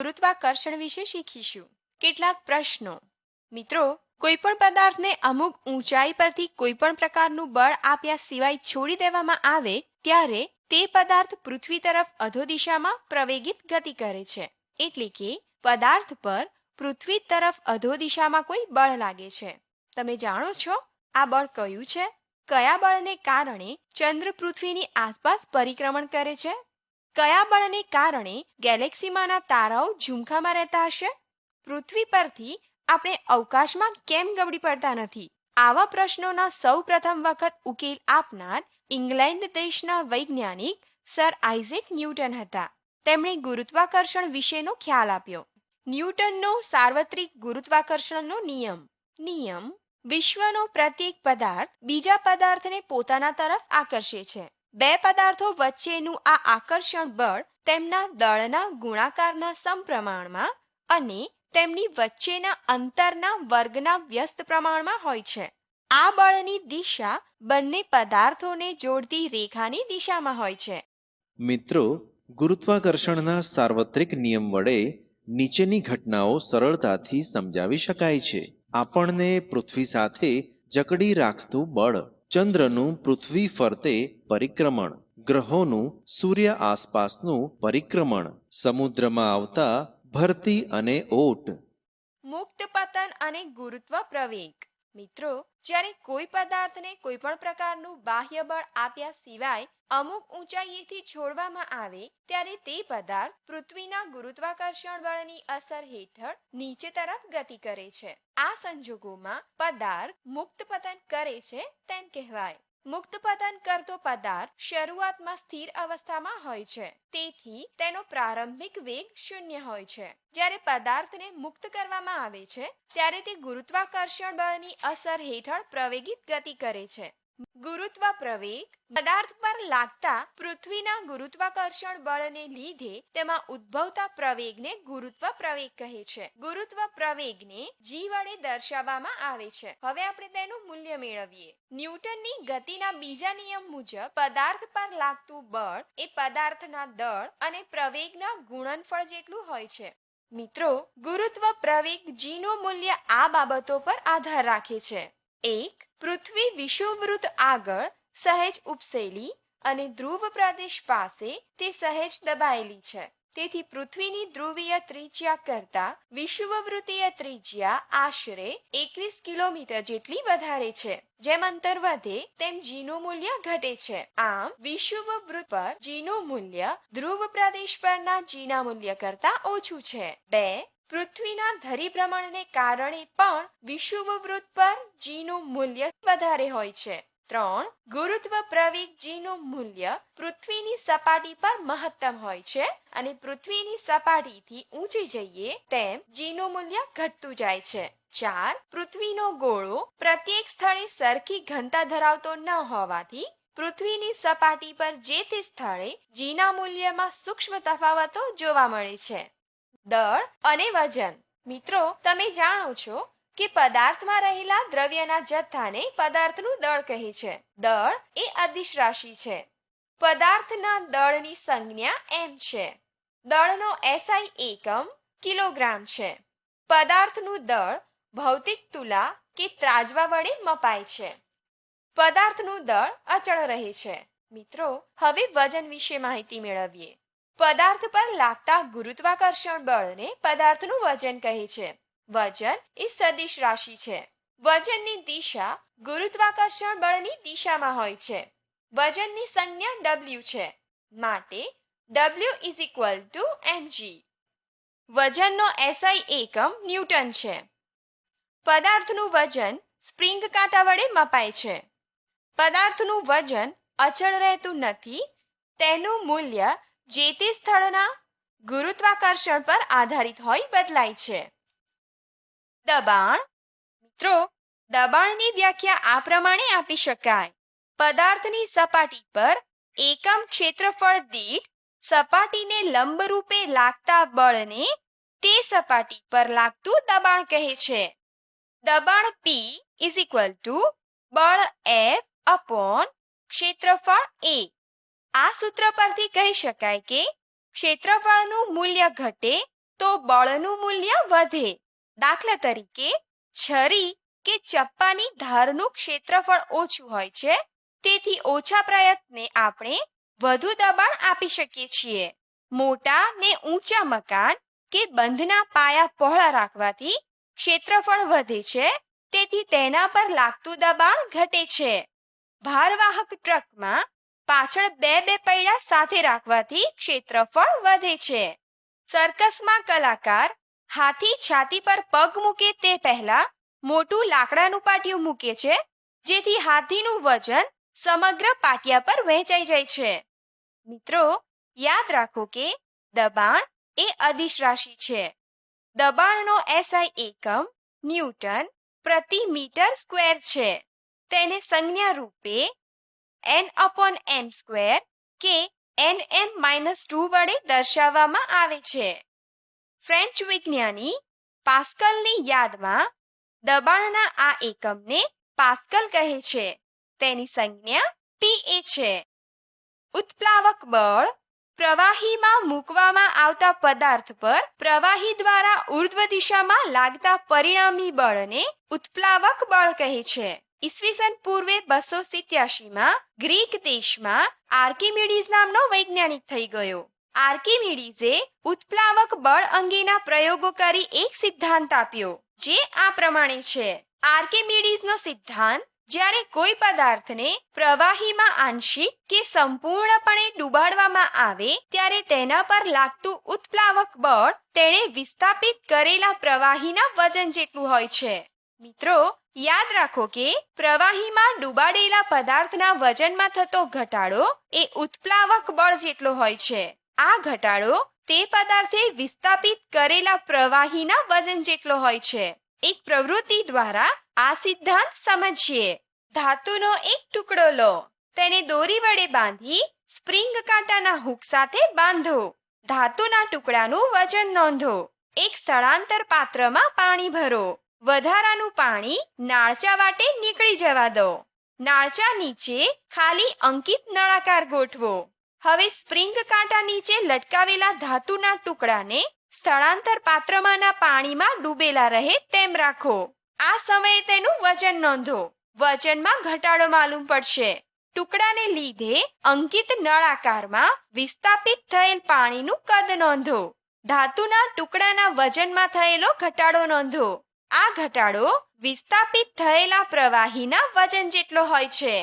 ગુરુત્વાકર્ષણ વિશે શીખીશું. કેટલાક પ્રશ્નો. મિત્રો કોઈ પણ પદાર્થને અમુક ઊંચાઈ પરથી કોઈ પણ પ્રકારનું બળ આપ્યા સિવાય છોડી દેવામાં આવે, ત્યારે તે પદાર્થ પૃથ્વી તરફ અધો દિશામાં પ્રવેગિત ગતિ કરે છે. એટલે કે, પદાર્થ પર પૃથ્વી તરફ અધો દિશામાં કોઈ બળ લાગે છે. તમે જાણો છો, આ બળ કયું છે? કયા બળને કારણે ચંદ્ર પૃથ્વીની આસપાસ પરિક્રમણ કરે છે? કયા બળને કારણે ગેલેક્સીમાંના તારાઓ ઝુમખામાં રહેતા હશે? પૃથ્વી પરથી આપણે અવકાશમાં કેમ ગબડી પડતા નથી? આવા પ્રશ્નોના સૌ પ્રથમ વખત ઉકેલ આપનાર ઇંગ્લેન્ડ દેશના વૈજ્ઞાનિક સર આઇઝેક ન્યૂટન હતા. તેમણે ગુરુત્વાકર્ષણ વિશેનો ખ્યાલ આપ્યો. ન્યૂટનનો સાર્વત્રિક ગુરુત્વાકર્ષણનો નિયમ. નિયમ વિશ્વનો પ્રત્યેક પદાર્થ બીજા પદાર્થને પોતાના તરફ આકર્ષે છે. બે પદાર્થો વચ્ચેનું આ આકર્ષણ બળ તેમના દળના ગુણાકારના સમપ્રમાણમાં અને તેમની વચ્ચેના અંતરના વર્ગના વ્યસ્ત પ્રમાણમાં હોય છે. આ બળની દિશા બંને પદાર્થોને જોડતી રેખાની દિશામાં હોય છે. મિત્રો, ગુરુત્વાકર્ષણના સાર્વત્રિક નિયમ વડે નીચેની ઘટનાઓ સરળતાથી સમજાવી શકાય છે. આપણને પૃથ્વી સાથે જકડી રાખતું બળ ચંદ્રનું પૃથ્વી ફરતે પરિક્રમણ, ગ્રહોનું સૂર્ય આસપાસનું પરિક્રમણ, સમુદ્રમાં આવતા ભરતી અને ઓટ. મુક્ત પતન અને ગુરુત્વ પ્રવેગ. મિત્રો, જ્યારે કોઈ પદાર્થને કોઈ પણ પ્રકારનું બાહ્ય બળ આપ્યા સિવાય અમુક ઊંચાઈએથી છોડવામાં આવે ત્યારે તે પદાર્થ પૃથ્વીના ગુરુત્વાકર્ષણ બળની અસર હેઠળ નીચે તરફ ગતિ કરે છે. આ સંજોગોમાં પદાર્થ મુક્ત પતન કરે છે તેમ કહેવાય. મુક્ત પતન કરતો પદાર્થ શરૂઆતમાં સ્થિર અવસ્થામાં હોય છે. તેથી તેનો પ્રારંભિક વેગ શૂન્ય હોય છે. જ્યારે પદાર્થને મુક્ત કરવામાં આવે છે, ત્યારે તે ગુરુત્વાકર્ષણ બળની અસર હેઠળ પ્રવેગિત ગતિ કરે છે. ગુરુત્વ પ્રવેગ પદાર્થ પર લાગતા પૃથ્વીના ગુરુત્વાકર્ષણ બળને લીધે તેમાં ઉદ્ભવતા પ્રવેગને ગુરુત્વ પ્રવેગ કહે છે. ગુરુત્વ પ્રવેગને જી વડે દર્શાવવામાં આવે છે. હવે આપણે તેનું મૂલ્ય મેળવીએ. ન્યૂટનની ગતિના બીજા નિયમ મુજબ પદાર્થ પર લાગતું બળ એ પદાર્થના દળ અને પ્રવેગના ગુણનફળ જેટલું હોય છે. મિત્રો ગુરુત્વ પ્રવેગ જીનું મૂલ્ય આ બાબતો પર આધાર રાખે છે. એક, પૃથ્વી વિષુવવૃત્ત આગળ સહેજ ઉપસેલી અને ધ્રુવ પ્રદેશ પાસે તે સહેજ દબાયેલી છે. તેથી પૃથ્વીની ધ્રુવીય ત્રિજ્યા કરતા વિષુવવૃત્તીય ત્રિજ્યા આશરે એકવીસ કિલોમીટર જેટલી વધારે છે. જેમ અંતર વધે તેમ જીનું મૂલ્ય ઘટે છે. આમ, વિષુવવૃત્ત પર જીનું મૂલ્ય ધ્રુવ પ્રદેશ પરના જીના મૂલ્ય કરતા ઓછું છે. બે પૃથ્વીના ધરીભ્રમણને કારણે પણ વિષુવવૃત્ત પર જીનું મૂલ્ય વધારે હોય છે. ત્રણ, ગુરુત્વ પ્રવેગ જીનું મૂલ્ય પૃથ્વીની સપાટી પર મહત્તમ હોય છે અને પૃથ્વીની સપાટીથી ઊંચી જઈએ તેમ જીનું મૂલ્ય ઘટતું જાય છે. ચાર, પૃથ્વીનો ગોળો પ્રત્યેક સ્થળે સરખી ઘનતા ધરાવતો ન હોવાથી પૃથ્વીની સપાટી પર જે તે સ્થળે જીના મૂલ્યમાં સૂક્ષ્મ તફાવતો જોવા મળે છે. દળ અને વજન. મિત્રો, તમે જાણો છો કે પદાર્થમાં રહેલા દ્રવ્યના જથ્થાને પદાર્થનું દળ કહે છે. દળ એ અદિશ રાશિ છે. પદાર્થના દળની સંજ્ઞા એમ છે. દળનો એસઆઈ એકમ કિલોગ્રામ છે. પદાર્થનું દળ ભૌતિક તુલા કે ત્રાજવા વડે મપાય છે. પદાર્થનું દળ અચળ રહે છે. મિત્રો, હવે વજન વિશે માહિતી મેળવીએ. પદાર્થ પર લાગતા ગુરુત્વાકર્ષણ બળને પદાર્થનું વજન કહે છે. વજન એ સદિશ રાશિ છે. વજનની દિશા ગુરુત્વાકર્ષણ બળની દિશામાં હોય છે. વજનની સંજ્ઞા ડબલ્યુ છે. માટે W is equal to MG વજનનો SI એકમ ન્યૂટન છે. પદાર્થનું વજન સ્પ્રિંગ કાંટા વડે મપાય છે. પદાર્થનું વજન અચળ રહેતું નથી, તેનું મૂલ્ય જે તે સ્થળના ગુરુત્વાકર્ષણ પર આધારિત હોય બદલાય છે. દબાણ. મિત્રો, દબાણની વ્યાખ્યા આ પ્રમાણે આપી શકાય. પદાર્થની સપાટી પર એકમ ક્ષેત્રફળ દીઠ સપાટીને લંબરૂપે લાગતા બળને તે સપાટી પર લાગતું દબાણ કહે છે. દબાણ P ઇઝ ઇક્વલ ટુ બળ F અપોન ક્ષેત્રફળ A. આ સૂત્ર પરથી કહી શકાય કે ક્ષેત્રફળનું મૂલ્ય ઘટે તો બળનું મૂલ્ય વધે. દાખલા તરીકે, છરી કે ચપ્પાની ધારનું ક્ષેત્રફળ ઓછું હોય છે, તેથી ઓછા પ્રયત્ને આપણે વધુ દબાણ આપી શકીએ છીએ. મોટા ને ઊંચા મકાન કે બંધના પાયા પહોળા રાખવાથી ક્ષેત્રફળ વધે છે, તેથી તેના પર લાગતું દબાણ ઘટે છે. ભારવાહક ટ્રકમાં પાછળ બે બે પૈડા સાથે રાખવાથી ક્ષેત્રફળ વધે છે. સર્કસમાં કલાકાર હાથી છાતી પર પગ મૂકે તે પહેલા મોટું લાકડાનું પાટિયું મૂકે છે, જેથી હાથીનું વજન સમગ્ર પાટિયા પર વહેંચાઈ જાય છે. મિત્રો, યાદ રાખો કે દબાણ એ અદિશ રાશિ છે. દબાણનો એસઆઈ એકમ ન્યૂટન પ્રતિ મીટર સ્ક્વેર છે. તેને સંજ્ઞા રૂપે એન અપોન એમ સ્ક્વેર કે એન એમ માઇનસ ટુ વડે દર્શાવવામાં આવે છે. ફ્રેન્ચ વિજ્ઞાની પાસ્કલની યાદમાં દબાણના આ એકમને પાસ્કલ કહે છે. તેની સંજ્ઞા પીએ છે. ઉત્પ્લાવક બળ પ્રવાહીમાં મૂકવામાં આવતા પદાર્થ પર પ્રવાહી દ્વારા ઉર્ધ્વ દિશામાં લાગતા પરિણામી બળને ઉત્પ્લાવક બળ કહે છે. ઈસવીસન પૂર્વે બસો સિત્યાસીમાં ગ્રીક દેશમાં આર્કિમિડીઝ નામનો વૈજ્ઞાનિક થઈ ગયો. આર્કિમિડીઝે ઉત્પ્લાવક બળ અંગેના પ્રયોગો કરી એક સિદ્ધાંત આપ્યો, જે આ પ્રમાણે છે. આર્કિમિડીઝનો સિદ્ધાંત જ્યારે કોઈ પદાર્થને પ્રવાહીમાં આંશિક કે સંપૂર્ણપણે ડૂબાડવામાં આવે ત્યારે તેના પર લાગતું ઉત્પ્લાવક બળ તેણે વિસ્થાપિત કરેલા પ્રવાહીના વજન જેટલું હોય છે. મિત્રો, યાદ રાખો કે પ્રવાહીમાં ડૂબાડેલા પદાર્થના વજનમાં થતો ઘટાડો એ ઉત્પ્લાવક બળ જેટલો હોય છે. આ ઘટાડો તે પદાર્થે વિસ્થાપિત કરેલા પ્રવાહીના વજન જેટલો હોય છે. એક પ્રવૃત્તિ દ્વારા આ સિદ્ધાંત સમજીએ. ધાતુનો એક ટુકડો લો. તેને દોરી વડે બાંધી સ્પ્રિંગ કાંટાના હૂક સાથે બાંધો. ધાતુના ટુકડાનું વજન નોંધો. એક સ્થળાંતર પાત્રમાં પાણી ભરો. વધારાનું પાણી નાળચા વાટે નીકળી જવા દો. નાળચા નીચે ખાલી અંકિત નળાકાર ગોઠવો. હવે સ્પ્રિંગ કાંટા નીચે લટકાવેલા ધાતુના ટુકડાને સ્થળાંતર પાત્રમાંના પાણીમાં ડૂબેલા રહે તેમ રાખો. આ સમયે તેનું વજન નોંધો. વજનમાં ઘટાડો માલુમ પડશે. ટુકડાને લીધે અંકિત નળાકારમાં વિસ્થાપિત થયેલ પાણીનું કદ નોંધો. ધાતુના ટુકડાના વજનમાં થયેલો ઘટાડો નોંધો. આ ઘટાડો વિસ્થાપિત થયેલા પ્રવાહીના વજન જેટલો હોય છે.